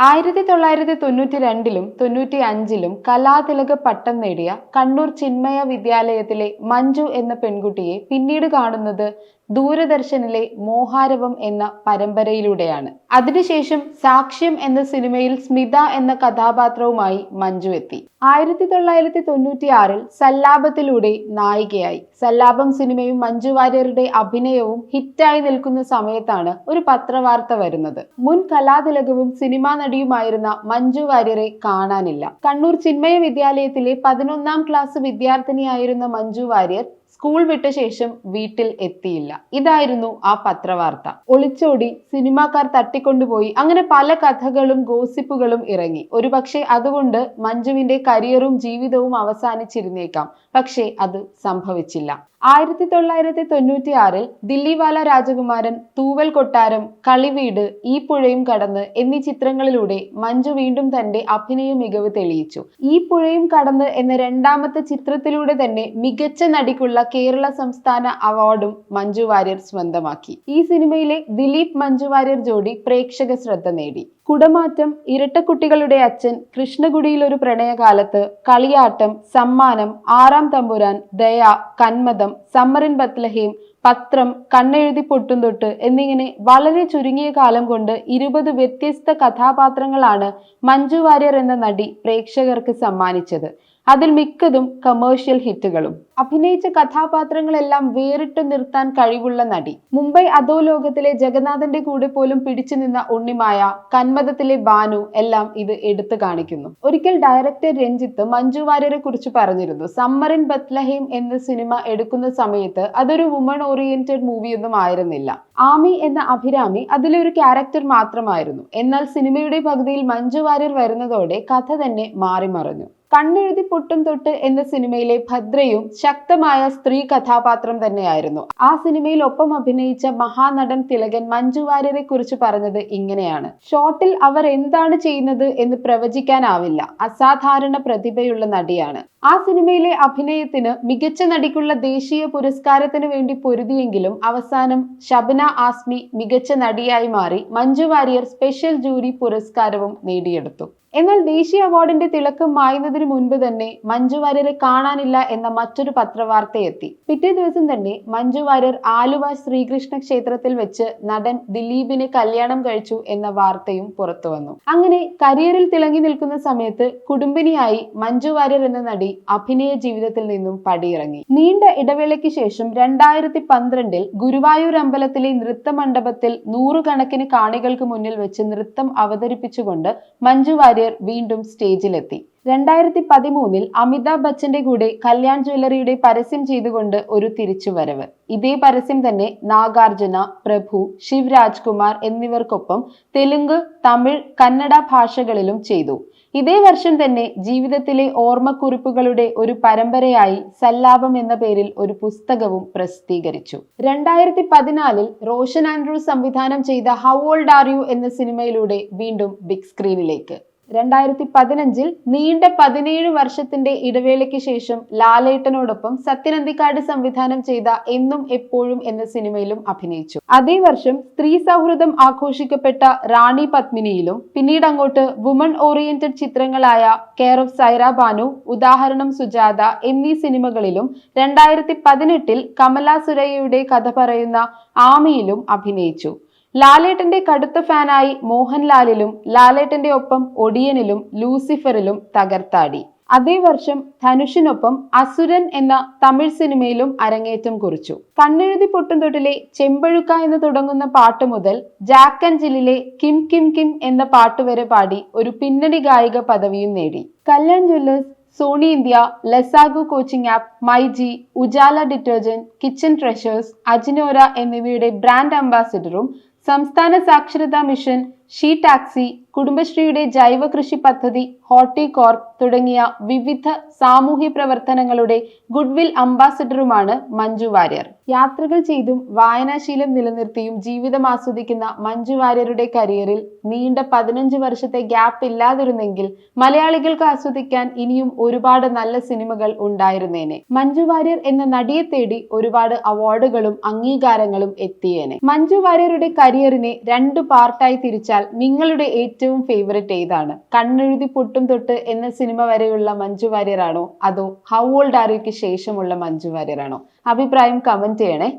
ആയിരത്തി തൊള്ളായിരത്തി തൊണ്ണൂറ്റി രണ്ടിലും തൊണ്ണൂറ്റി അഞ്ചിലും കലാതിലക പട്ടം നേടിയ കണ്ണൂർ ചിന്മയ വിദ്യാലയത്തിലെ മഞ്ജു എന്ന പെൺകുട്ടിയെ പിന്നീട് കാണുന്നത് ദൂരദർശനിലെ മോഹാരവം എന്ന പരമ്പരയിലൂടെയാണ്. അതിനുശേഷം സാക്ഷ്യം എന്ന സിനിമയിൽ സ്മിത എന്ന കഥാപാത്രവുമായി മഞ്ജു എത്തി. ആയിരത്തി തൊള്ളായിരത്തി തൊണ്ണൂറ്റി ആറിൽ സല്ലാപത്തിലൂടെ നായികയായി. സല്ലാപം സിനിമയും മഞ്ജു വാര്യരുടെ അഭിനയവും ഹിറ്റായി നിൽക്കുന്ന സമയത്താണ് ഒരു പത്രവാർത്ത വരുന്നത്. മുൻ കലാതിലകവും സിനിമാ നടിയുമായിരുന്ന മഞ്ജു വാര്യരെ കാണാനില്ല. കണ്ണൂർ ചിന്മയ വിദ്യാലയത്തിലെ പതിനൊന്നാം ക്ലാസ് വിദ്യാർത്ഥിനിയായിരുന്ന മഞ്ജു വാര്യർ സ്കൂൾ വിട്ട ശേഷം വീട്ടിൽ എത്തിയില്ല. ഇതായിരുന്നു ആ പത്രവാർത്ത. ഒളിച്ചോടി സിനിമാക്കാർ തട്ടിക്കൊണ്ടുപോയി. അങ്ങനെ പല കഥകളും ഗോസിപ്പുകളും ഇറങ്ങി. ഒരുപക്ഷെ അതുകൊണ്ട് മഞ്ജുവിന്റെ കരിയറും ജീവിതവും അവസാനിച്ചിരുന്നേക്കാം. പക്ഷേ അത് സംഭവിച്ചില്ല. ആയിരത്തി തൊള്ളായിരത്തി തൊണ്ണൂറ്റി ആറിൽ ദില്ലിവാല രാജകുമാരൻ തൂവൽ കൊട്ടാരം കളിവീട് ഈ പുഴയും കടന്ന് എന്നീ ചിത്രങ്ങളിലൂടെ മഞ്ജു വീണ്ടും തന്റെ അഭിനയ മികവ് തെളിയിച്ചു. ഈ പുഴയും കടന്ന് എന്ന രണ്ടാമത്തെ ചിത്രത്തിലൂടെ തന്നെ മികച്ച നടിക്കുള്ള കേരള സംസ്ഥാന അവാർഡും മഞ്ജു വാര്യർ സ്വന്തമാക്കി. ഈ സിനിമയിലെ ദിലീപ് മഞ്ജു വാര്യർ ജോഡി പ്രേക്ഷക ശ്രദ്ധ നേടി. കുടമാറ്റം ഇരട്ടക്കുട്ടികളുടെ അച്ഛൻ കൃഷ്ണഗുഡിയിൽ ഒരു പ്രണയകാലത്ത് കളിയാട്ടം സമ്മാനം ആറാം തമ്പുരാൻ ദയ കന്മതം സമ്മറിൻ ബത്ലഹീം പത്രം കണ്ണെഴുതി പൊട്ടും തൊട്ട് എന്നിങ്ങനെ വളരെ ചുരുങ്ങിയ കാലം കൊണ്ട് ഇരുപത് വ്യത്യസ്ത കഥാപാത്രങ്ങളാണ് മഞ്ജു വാര്യർ എന്ന നടി പ്രേക്ഷകർക്ക് സമ്മാനിച്ചത്. അതിൽ മിക്കതും കമേഴ്ഷ്യൽ ഹിറ്റുകളും അഭിനയിച്ച കഥാപാത്രങ്ങളെല്ലാം വേറിട്ട് നിർത്താൻ കഴിവുള്ള നടി. മുംബൈ അധോലോകത്തിലെ ജഗന്നാഥന്റെ കൂടെ പോലും പിടിച്ചു നിന്ന ഉണ്ണിമായ കന്മതത്തിലെ ബാനു എല്ലാം ഇത് എടുത്തു കാണിക്കുന്നു. ഒരിക്കൽ ഡയറക്ടർ രഞ്ജിത്ത് മഞ്ജു വാര്യരെ കുറിച്ച് പറഞ്ഞിരുന്നു സമ്മറിൻ ബത്ലഹീം എന്ന സിനിമ എടുക്കുന്ന സമയത്ത് അതൊരു വുമൺ ഓറിയന്റഡ് മൂവിയൊന്നും ആയിരുന്നില്ല. ആമി എന്ന അഭിരാമി അതിലെ ഒരു ക്യാരക്ടർ മാത്രമായിരുന്നു. എന്നാൽ സിനിമയുടെ പകുതിയിൽ മഞ്ജു വാര്യർ വരുന്നതോടെ കഥ തന്നെ മാറിമറിഞ്ഞു. കണ്ണെഴുതി പൊട്ടും തൊട്ട് എന്ന സിനിമയിലെ ഭദ്രയും ശക്തമായ സ്ത്രീ കഥാപാത്രം തന്നെയായിരുന്നു. ആ സിനിമയിൽ ഒപ്പം അഭിനയിച്ച മഹാനടൻ തിലകൻ മഞ്ജു വാര്യരെ കുറിച്ച് പറഞ്ഞത് ഇങ്ങനെയാണ്. ഷോട്ടിൽ അവർ എന്താണ് ചെയ്യുന്നത് എന്ന് പ്രവചിക്കാനാവില്ല. അസാധാരണ പ്രതിഭയുള്ള നടിയാണ്. ആ സിനിമയിലെ അഭിനയത്തിന് മികച്ച നടിക്കുള്ള ദേശീയ പുരസ്കാരത്തിന് വേണ്ടി പൊരുതിയെങ്കിലും അവസാനം ഷബ്ന ആസ്മി മികച്ച നടിയായി മാറി മഞ്ജു വാര്യർ സ്പെഷ്യൽ ജൂറി പുരസ്കാരവും നേടിയെടുത്തു. എന്നാൽ ദേശീയ അവാർഡിന്റെ തിളക്കം മായുന്നതിന് മുൻപ് തന്നെ മഞ്ജു വാര്യരെ കാണാനില്ല എന്ന മറ്റൊരു പത്രവാർത്ത എത്തി പിറ്റേ ദിവസം തന്നെ മഞ്ജു വാര്യർ ആലുവ ശ്രീകൃഷ്ണ ക്ഷേത്രത്തിൽ വെച്ച് നടൻ ദിലീപിനെ കല്യാണം കഴിച്ചു എന്ന വാർത്തയും പുറത്തുവന്നു. അങ്ങനെ കരിയറിൽ തിളങ്ങി നിൽക്കുന്ന സമയത്ത് കുടുംബിനിയായി മഞ്ജു വാര്യർ എന്ന നടി അഭിനയ ജീവിതത്തിൽ നിന്നും പടിയിറങ്ങി. നീണ്ട ഇടവേളയ്ക്ക് ശേഷം രണ്ടായിരത്തി പന്ത്രണ്ടിൽ ഗുരുവായൂർ അമ്പലത്തിലെ നൃത്തമണ്ഡപത്തിൽ നൂറുകണക്കിന് കാണികൾക്ക് മുന്നിൽ വെച്ച് നൃത്തം അവതരിപ്പിച്ചുകൊണ്ട് മഞ്ജു വാര്യർ വീണ്ടും സ്റ്റേജിലെത്തി. രണ്ടായിരത്തി പതിമൂന്നിൽ അമിതാഭ് ബച്ചന്റെ കൂടെ കല്യാൺ ജ്വല്ലറിയുടെ പരസ്യം ചെയ്തുകൊണ്ട് ഒരു തിരിച്ചുവരവ്. ഇതേ പരസ്യം തന്നെ നാഗാർജുന പ്രഭു ശിവ് രാജ്കുമാർ എന്നിവർക്കൊപ്പം തെലുങ്ക് തമിഴ് കന്നഡ ഭാഷകളിലും ചെയ്തു. ഇതേ വർഷം തന്നെ ജീവിതത്തിലെ ഓർമ്മക്കുറിപ്പുകളുടെ ഒരു പരമ്പരയായി സല്ലാപം എന്ന പേരിൽ ഒരു പുസ്തകവും പ്രസിദ്ധീകരിച്ചു. രണ്ടായിരത്തി പതിനാലിൽ റോഷൻ ആൻഡ്രൂസ് സംവിധാനം ചെയ്ത ഹൗ ഓൾഡ് ആർ യു എന്ന സിനിമയിലൂടെ വീണ്ടും ബിഗ് സ്ക്രീനിലേക്ക്. രണ്ടായിരത്തി പതിനഞ്ചിൽ നീണ്ട പതിനേഴ് വർഷത്തിന്റെ ഇടവേളയ്ക്ക് ശേഷം ലാലേട്ടനോടൊപ്പം സത്യനന്ദിക്കാട് സംവിധാനം ചെയ്ത എന്നും എപ്പോഴും എന്ന സിനിമയിലും അഭിനയിച്ചു. അതേ വർഷം സ്ത്രീ സൗഹൃദം ആഘോഷിക്കപ്പെട്ട റാണി പത്മിനിയിലും പിന്നീട് അങ്ങോട്ട് വുമൺ ഓറിയന്റഡ് ചിത്രങ്ങളായ കെയർ ഓഫ് സൈറ ബാനു ഉദാഹരണം സുജാത എന്നീ സിനിമകളിലും രണ്ടായിരത്തി പതിനെട്ടിൽ കമലാ സുരയ്യയുടെ കഥ പറയുന്ന ആമിയിലും അഭിനയിച്ചു. ലാലേട്ടന്റെ കടുത്ത ഫാനായി മോഹൻലാലിലും ലാലേട്ടന്റെ ഒപ്പം ഒടിയനിലും ലൂസിഫറിലും തകർത്താടി. അതേ വർഷം ധനുഷിനൊപ്പം അസുരൻ എന്ന തമിഴ് സിനിമയിലും അരങ്ങേറ്റം കുറിച്ചു. കണ്ണെഴുതി പൊട്ടുംതൊട്ടിലെ ചെമ്പഴുക്ക എന്ന് തുടങ്ങുന്ന പാട്ട് മുതൽ ജാക്ക് ആൻഡ് ജില്ലിലെ കിം കിം കിം എന്ന പാട്ട് വരെ പാടി ഒരു പിന്നണി ഗായിക പദവിയും നേടി. Kalyan Jewellers Sony India ലെസാഗു coaching app myG Ujala detergent kitchen treasures അജിനോര എന്നിവയുടെ ബ്രാൻഡ് അംബാസിഡറും സംസ്ഥാന സാക്ഷരതാ മിഷൻ ഷീ ടാക്സി കുടുംബശ്രീയുടെ ജൈവ കൃഷി പദ്ധതി ഹോർട്ടികോർപ്പ് തുടങ്ങിയ വിവിധ സാമൂഹ്യ പ്രവർത്തനങ്ങളുടെ ഗുഡ്വിൽ അംബാസിഡറുമാണ് മഞ്ജു വാര്യർ. യാത്രകൾ ചെയ്തും വായനാശീലം നിലനിർത്തിയും ജീവിതം ആസ്വദിക്കുന്ന മഞ്ജു വാര്യരുടെ കരിയറിൽ നീണ്ട പതിനഞ്ച് വർഷത്തെ ഗ്യാപ്പ് ഇല്ലാതിരുന്നെങ്കിൽ മലയാളികൾക്ക് ആസ്വദിക്കാൻ ഇനിയും ഒരുപാട് നല്ല സിനിമകൾ ഉണ്ടായിരുന്നേനെ. മഞ്ജു വാര്യർ എന്ന നടിയെ തേടി ഒരുപാട് അവാർഡുകളും അംഗീകാരങ്ങളും എത്തിയേനെ. മഞ്ജു വാര്യരുടെ കരിയറിനെ രണ്ട് പാർട്ടായി തിരിച്ചാൽ നിങ്ങളുടെ ഏറ്റവും ഫേവറേറ്റ് ഏതാണ്? കണ്ണെഴുതി പൊട്ടും തൊട്ട് എന്ന സിനിമ വരെയുള്ള മഞ്ജു വാര്യരാണോ? അതോ ഹൗ ഓൾഡ് ആരോയ്ക്ക് ശേഷമുള്ള മഞ്ജു വാര്യരാണോ? അഭിപ്രായം കമന്റ് ചെയ്യണേ.